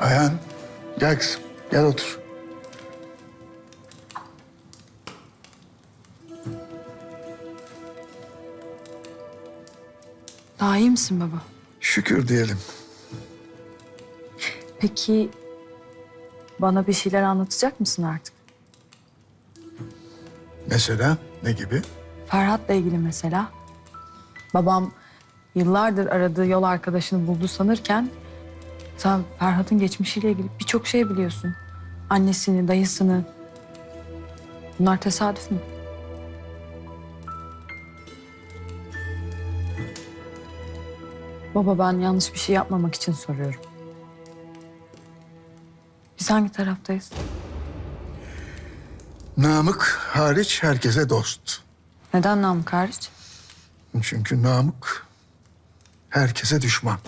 Ayhan gel kızım gel otur. Daha iyi misin baba? Şükür diyelim. Peki bana bir şeyler anlatacak mısın artık? Mesela ne gibi? Ferhat'la ilgili mesela. Babam yıllardır aradığı yol arkadaşını buldu sanırken sen Ferhat'ın geçmişiyle ilgili birçok şey biliyorsun. Annesini, dayısını. Bunlar tesadüf mü? Baba ben yanlış bir şey yapmamak için soruyorum. Biz hangi taraftayız? Namık hariç herkese dost. Neden Namık hariç? Çünkü Namık herkese düşman.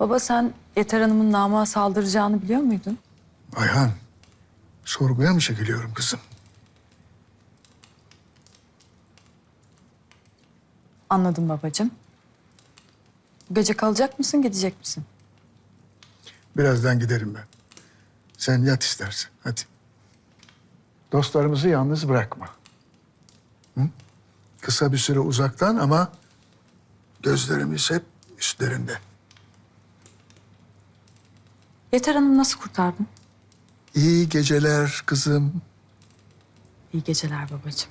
Baba sen Yeter Hanım'ın Namık'a saldıracağını biliyor muydun? Ayhan sorguya mı çekiliyorum kızım? Anladım babacığım. Bu gece kalacak mısın, gidecek misin? Birazdan giderim ben. Sen yat istersen hadi. Dostlarımızı yalnız bırakma. Hı? Kısa bir süre uzaktan ama gözlerimiz hep üstlerinde. Yeter Hanım nasıl kurtardın? İyi geceler kızım. İyi geceler babacığım.